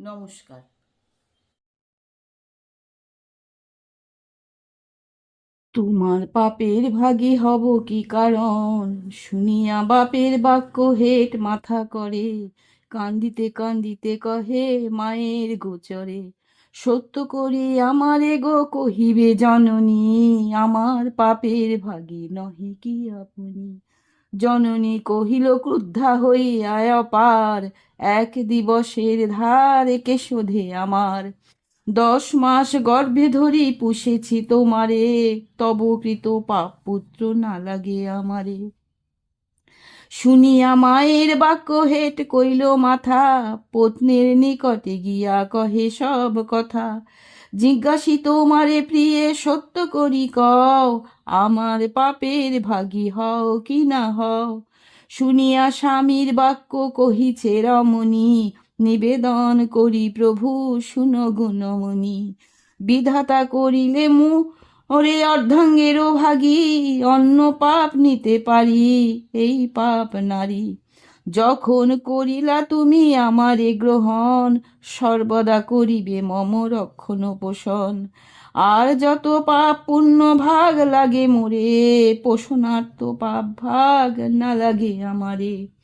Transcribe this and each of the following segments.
নমস্কার। তোমার পাপের ভাগী হব কি কারণ? শুনিয়া বাপের বাক্য হেট মাথা করে, কান্দিতে কান্দিতে কহে মায়ের গোচরে, সত্য করে আমারে গো কহিবে জননী, আমার পাপের ভাগে নহে কি আপনি? জননী কহিল, ক্রুদ্ধা হইয়া অপার। এক দিবসের ধার একে শোধে আমার। দশ মাস গর্ভে ধরি পুষেছি তোমারে, তব কৃত পাপ পুত্র না লাগে আমারে। শুনিয়া মায়ের বাক্য হেট কইল মাথা, পত্নীর নিকটে গিয়া কহে সব কথা। জিজ্ঞাসি, তোমারে প্রিয়ে সত্য করি কও? আমার পাপের ভাগী হও কি না হও? শুনিয়া স্বামীর বাক্য কহিছে রমণী, নিবেদন করি প্রভু, শুনো গুণমণি। বিধাতা করিলে মু ওরে অর্ধাঙ্গেরও ভাগী, অন্য পাপ নিতে পারি, এই পাপ নারী। যখন করিলা তুমি আমারে গ্রহণ, সর্বদা করিবে মম রক্ষণ পোষণ। আর যত পাপ পুণ্য ভাগ লাগে মোরে, পোষণার্থ পাপ ভাগ না লাগে আমারে।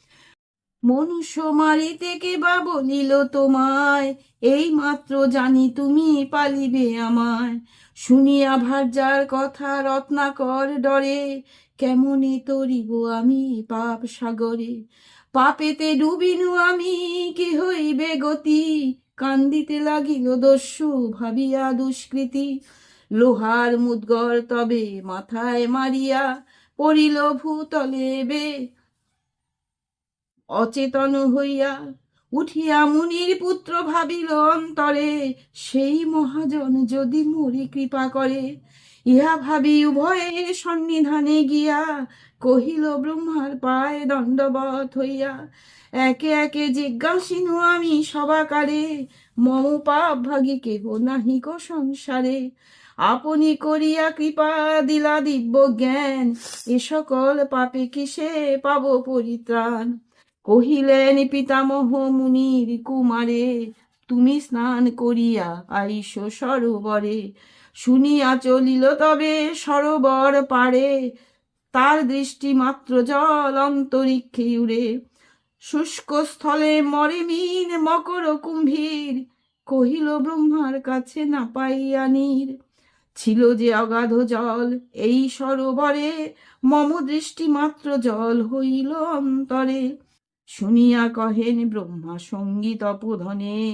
মনুষ্য মারিতে কে বা বলিল তোমায়। এই মাত্র জানি তুমি পালিবে আমায়। শুনিয়া ভার্যার কথা রত্নাকর ডরে, কেমনে তরিব আমি পাপ সাগরে? পাপেতে ডুবিনু আমি, কি হইবে গতি? কান্দিতে লাগিল দস্যু, ভাবিয়া দুষ্কৃতি। লোহার মুদগর তবে মাথায় মারিয়া, পড়িল ভূতলে বে অচেতন হইয়া উঠিয়া মুনির পুত্র ভাবিল, অন্তরে সেই মহাজন যদি মরি কৃপা করে, ইহা ভাবি উভয়ে সন্নিধানে গিয়া কহিল, ব্রহ্মার পায়ে দণ্ডবত হইয়া একে একে জিজ্ঞাসিনু আমি সবাকারে, মম পাপ ভাগী কেহ নাহি কো সংসারে। আপনি করিয়া কৃপা দিলা দিব্য জ্ঞান, এ সকল পাপে কিসে পাব পরিত্রাণ? কহিলেন পিতামহ মুনির কুমারে, তুমি স্নান করিয়া আইস সরোবরে। শুনিয়া চলিল তবে সরোবর পারে তার দৃষ্টি মাত্র জল অন্তরিক্ষে উড়ে। শুষ্ক স্থলে মরে মিন মকর কুম্ভীর, কহিল, ব্রহ্মার কাছে না পাইয়া নীর। ছিল যে অগাধ জল এই সরোবরে, মম দৃষ্টি মাত্র জল হইল অন্তরে। শুনিয়া কহেন ব্রহ্মা সংগীত অপধনে।